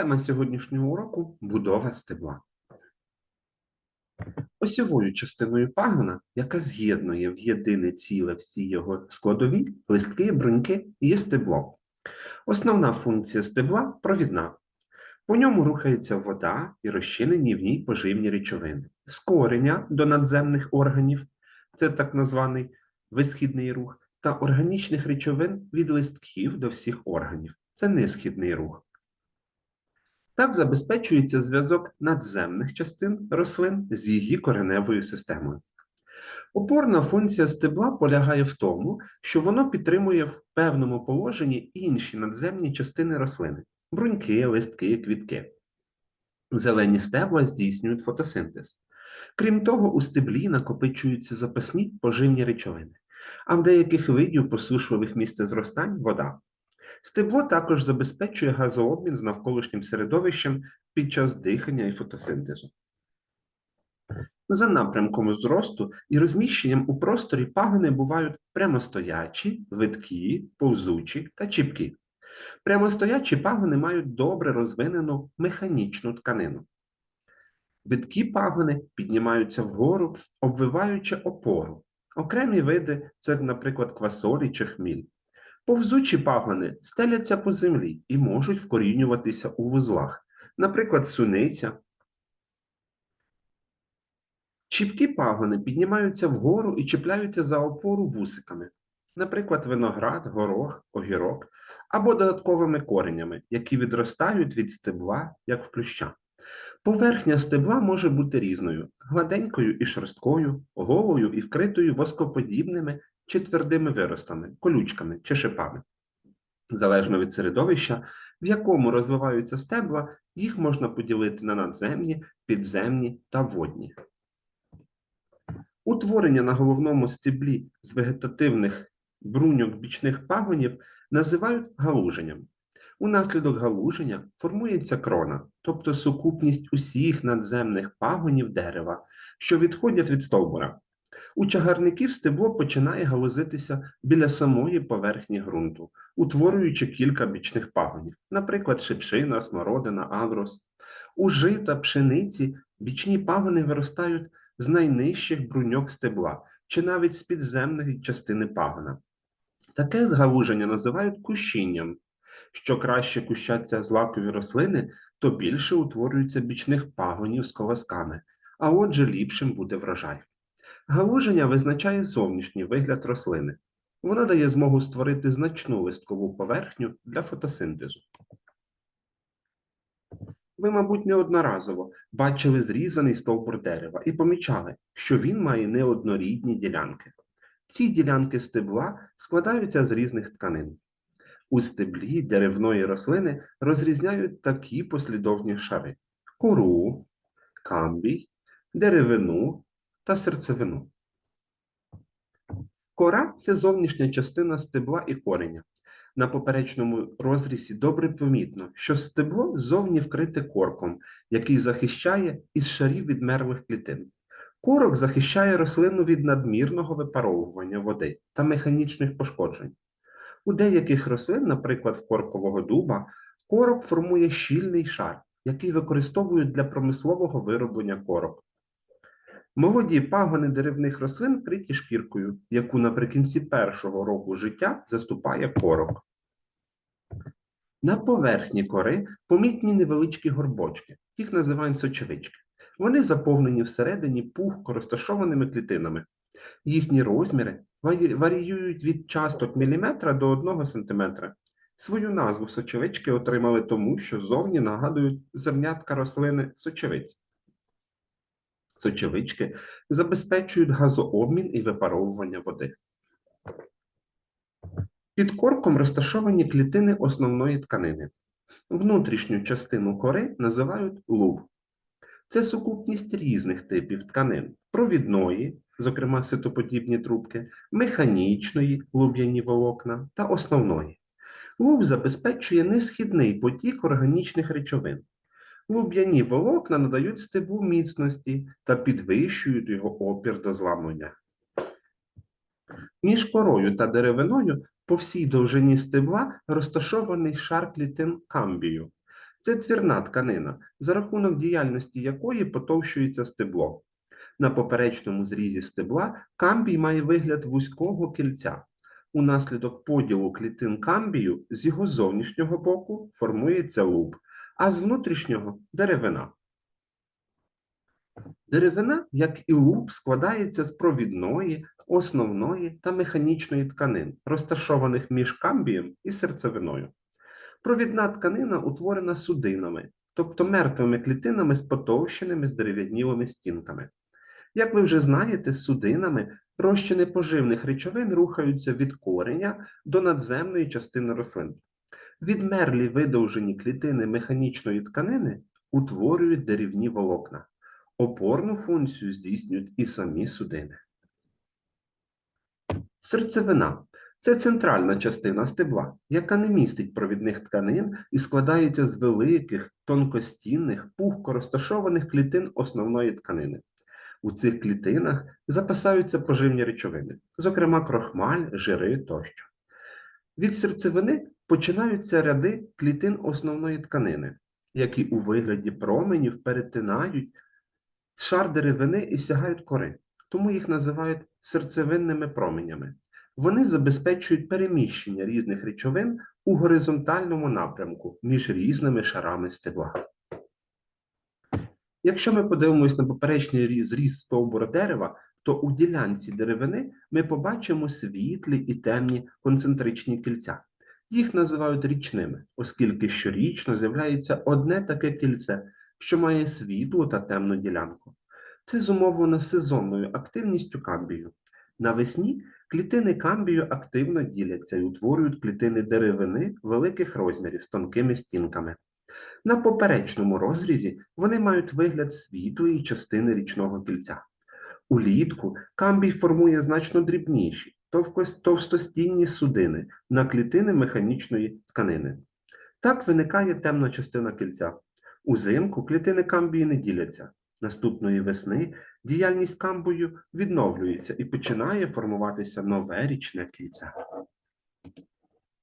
Тема сьогоднішнього уроку будова стебла. Осьовою частиною пагона, яка з'єднує в єдине ціле всі його складові, листки, бруньки, є стебло. Основна функція стебла провідна. По ньому рухається вода і розчинені в ній поживні речовини. З кореня до надземних органів, це так званий висхідний рух, та органічних речовин від листків до всіх органів. Це несхідний рух. Так забезпечується зв'язок надземних частин рослин з її кореневою системою. Опорна функція стебла полягає в тому, що воно підтримує в певному положенні інші надземні частини рослини бруньки, листки, квітки. Зелені стебла здійснюють фотосинтез. Крім того, у стеблі накопичуються запасні поживні речовини, а в деяких видів посушливих місцезростань вода. Стебло також забезпечує газообмін з навколишнім середовищем під час дихання і фотосинтезу. За напрямком зросту і розміщенням у просторі пагони бувають прямостоячі, видкі, повзучі та чіпкі. Прямостоячі пагони мають добре розвинену механічну тканину. Видкі пагони піднімаються вгору, обвиваючи опору. Окремі види це, наприклад, квасолі чи хміль. Повзучі пагони стеляться по землі і можуть вкорінюватися у вузлах, наприклад, суниця. Чіпкі пагони піднімаються вгору і чіпляються за опору вусиками, наприклад, виноград, горох, огірок, або додатковими коренями, які відростають від стебла, як в плюща. Поверхня стебла може бути різною: гладенькою і шорсткою, голою і вкритою воскоподібними чи твердими виростами, колючками чи шипами. Залежно від середовища, в якому розвиваються стебла, їх можна поділити на надземні, підземні та водні. Утворення на головному стеблі з вегетативних бруньок бічних пагонів називають галуженням. Унаслідок галуження формується крона, тобто сукупність усіх надземних пагонів дерева, що відходять від стовбура. У чагарників стебло починає галузитися біля самої поверхні ґрунту, утворюючи кілька бічних пагонів, наприклад, шипшина, смородина, агрос. У жита, пшениці бічні пагони виростають з найнижчих бруньок стебла чи навіть з підземної частини пагона. Таке згалуження називають кущінням. Що краще кущаться злакові рослини, то більше утворюється бічних пагонів з колосками, а отже ліпшим буде врожай. Галуження визначає зовнішній вигляд рослини. Воно дає змогу створити значну листкову поверхню для фотосинтезу. Ви, мабуть, неодноразово бачили зрізаний стовбур дерева і помічали, що він має неоднорідні ділянки. Ці ділянки стебла складаються з різних тканин. У стеблі деревної рослини розрізняють такі послідовні шари: кору, камбій, деревину та серцевину. Кора це зовнішня частина стебла і кореня. На поперечному розрізі добре помітно, що стебло зовні вкрите корком, який захищає із шарів відмерлих клітин. Корок захищає рослину від надмірного випаровування води та механічних пошкоджень. У деяких рослин, наприклад, в коркового дуба, корок формує щільний шар, який використовують для промислового вироблення корок. Молоді пагони деревних рослин вкриті шкіркою, яку наприкінці першого року життя заступає корок. На поверхні кори помітні невеличкі горбочки, їх називають сочевички. Вони заповнені всередині пухко розташованими клітинами. Їхні розміри варіюють від часток міліметра до 1 см. Свою назву сочевички отримали тому, що зовні нагадують зернятка рослини сочевиць. Сочевички забезпечують газообмін і випаровування води. Під корком розташовані клітини основної тканини. Внутрішню частину кори називають луб. Це сукупність різних типів тканин: провідної, зокрема ситоподібні трубки, механічної луб'яні волокна та основної. Луб забезпечує несхідний потік органічних речовин. Луб'яні волокна надають стеблу міцності та підвищують його опір до зламання. Між корою та деревиною по всій довжині стебла розташований шар клітин камбію. Це твірна тканина, за рахунок діяльності якої потовщується стебло. На поперечному зрізі стебла камбій має вигляд вузького кільця. Унаслідок поділу клітин камбію з його зовнішнього боку формується луб, а з внутрішнього деревина. Деревина, як і луб, складається з провідної, основної та механічної тканин, розташованих між камбієм і серцевиною. Провідна тканина утворена судинами, тобто мертвими клітинами з потовщеними здерев'янілими стінками. Як ви вже знаєте, з судинами розчини поживних речовин рухаються від кореня до надземної частини рослин. Відмерлі видовжені клітини механічної тканини утворюють деревні волокна. Опорну функцію здійснюють і самі судини. Серцевина це центральна частина стебла, яка не містить провідних тканин і складається з великих, тонкостінних, пухко розташованих клітин основної тканини. У цих клітинах запасаються поживні речовини, зокрема крохмаль, жири тощо. Від серцевини починаються ряди клітин основної тканини, які у вигляді променів перетинають шар деревини і сягають кори, тому їх називають серцевинними променями. Вони забезпечують переміщення різних речовин у горизонтальному напрямку між різними шарами стебла. Якщо ми подивимось на поперечний різ- зріз стовбура дерева, то у ділянці деревини ми побачимо світлі і темні концентричні кільця. Їх називають річними, оскільки щорічно з'являється одне таке кільце, що має світлу та темну ділянку. Це зумовлено сезонною активністю камбію. Навесні клітини камбію активно діляться і утворюють клітини деревини великих розмірів з тонкими стінками. На поперечному розрізі вони мають вигляд світлої частини річного кільця. Улітку камбій формує значно дрібніші, товстостінні судини на клітини механічної тканини. Так виникає темна частина кільця. Узимку клітини камбії не діляться. Наступної весни діяльність камбою відновлюється і починає формуватися нове річне кільце.